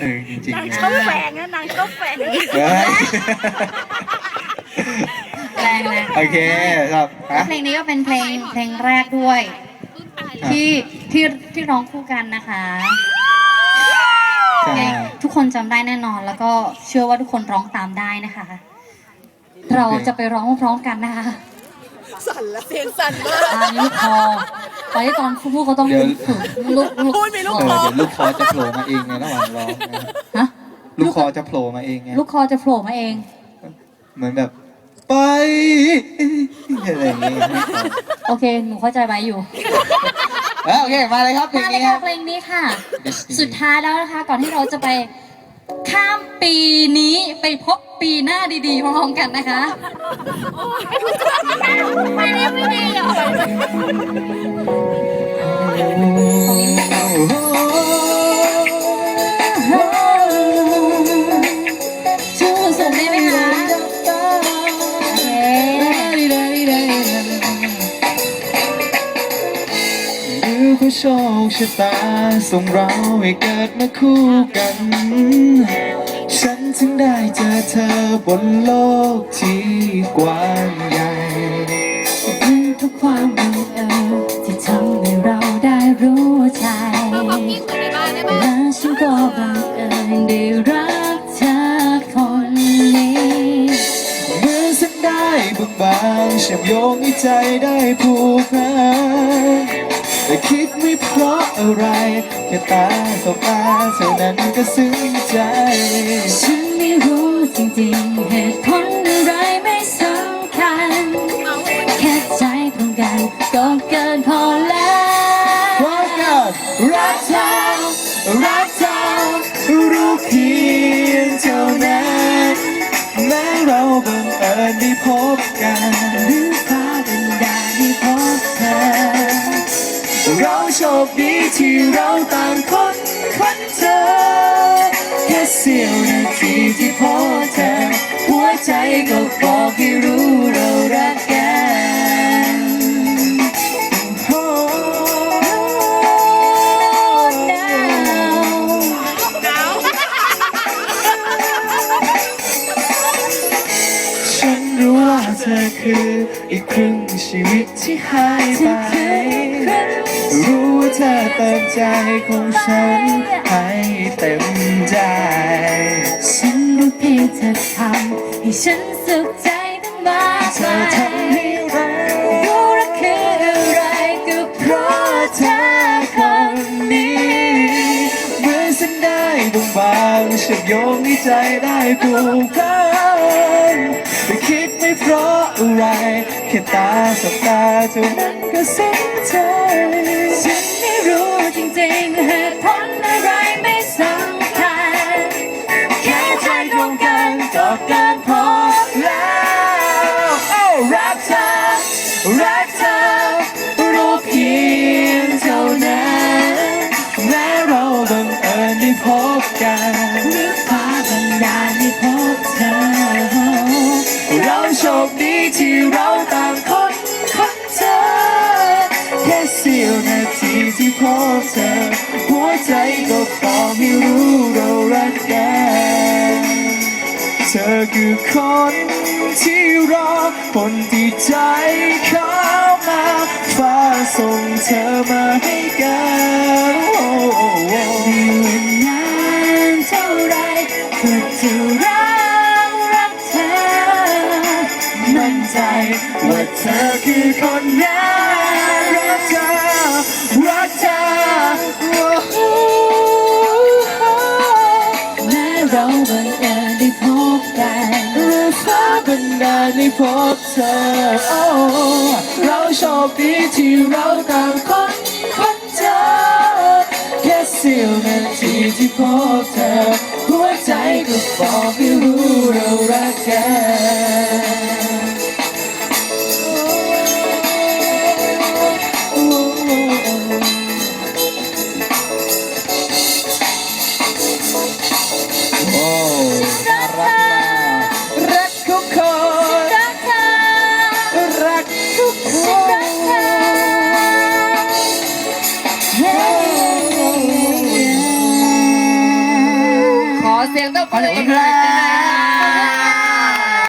เออจริงนางๆชอบแฝงนะนางชอบแฝงเฮ้ยแรงนะโอเคครับฮะเพลงนี้ก็เป็นเพลงเพลงแรกด้วย ที่ที่ที่ร้องคู่กันนะคะใช่เพลงทุกคนจำได้แน่นอน แล้วก็เชื่อว่าทุกคนร้องตามได้นะคะ เราจะไปร้องพร้อมกันนะคะสั่นละเสียงสั่นมาก อันนี้ลูกคอ ตอนที่ตอนพูดเขาต้องลุกฝึกลุกลุกพูดไม่ลุกเออเดี๋ยวลูกคอจะโผล่มาเองไงระหว่างร้องนะฮะลูกคอจะโผล่มาเองไงลูกคอจะโผล่มาเอง เหมือนแบบ ไปอะไรอย่างเงี้ยให้เขาโอเค หนูเข้าใจไหมอยู่อะโอเคมาเลยครับเพลงมาเลยนี้ค่ะฮะเพลงนี้ค่ะ Destiny สุดท้ายแล้วนะคะ ก่อนที่เราจะไป ข้ามปีนี้ไปพบปีหน้าดีๆพร้อมๆกันนะคะไม่ได้ไม่ได้หรอ โชคชะตาส่งเราให้เกิดมาคู่กัน ฉันถึงได้เจอเธอบนโลกที่กว้างใหญ่เป็นทุกความบังเอิญที่ทำให้เราได้รู้ใจและฉันก็บังเอิญได้รักเธอคนนี้เมื่อฉันได้บางบางเชื่อมโยงให้ใจได้ผูกพัน แต่คิดไม่เพราะอะไร แค่ตาสบตาเท่านั้นก็ซึ้งใจ ฉันไม่รู้จริงๆเหตุผลอะไรไม่สำคัญ แค่ใจตรงกันก็เกินพอแล้วเพราะกับรักเธอรักเธอรู้เพียงเท่านั้นแม้เราบังเอิญได้พบกันหรือฟ้าบันดาลให้พบเธอ เราโชคดีที่เราต่างคนคนเจอแค่เสี้ยวนาทีที่พบเธอ หัวใจก็พอ อคืออีกครึ่งชีวิตที่หายไป รู้ว่าเธอเติมใจของฉันให้เต็มใจ ฉันรู้เพียงเธอทำให้ฉันสุขใจตั้งมากเธอมายางๆเชื่อมโยงให้ใจได้ผูกพันไม่คิดไม่เพราะอะไรแค่ตาสบตาเท่านั้นก็ซึ้งใจฉันไม่รู้จริงๆเหตุผลอะไรไม่สำคัญแค่ใจตรงกันก็เกินพอแล้วโอ้รักเธอรัก พบกันหรือฟ้าบันดาลให้พบเธอ เราโชคดีที่เราต่างคนคนเจอแค่เสี้ยวนาทีที่พบเธอ หัวใจก็บอกให้รู้เรารักกันเธอคือคนที่รอคนที่ใจเข้ามา ฟ้าส่งเธอมาให้กันโอ้โอ้โอ้น คือคนนั้นรักเธอรักเธอโอ้โหแม้เราบังเอิญได้พบกันเรือฟ้าบันดาลให้พบเธอ โอ้เราโชคดีที่เราต่างคนคนเจอแค่เสี้ยวนาทีที่พบเธอ หัวใจก็บอกให้รู้เรารักกัน เสียง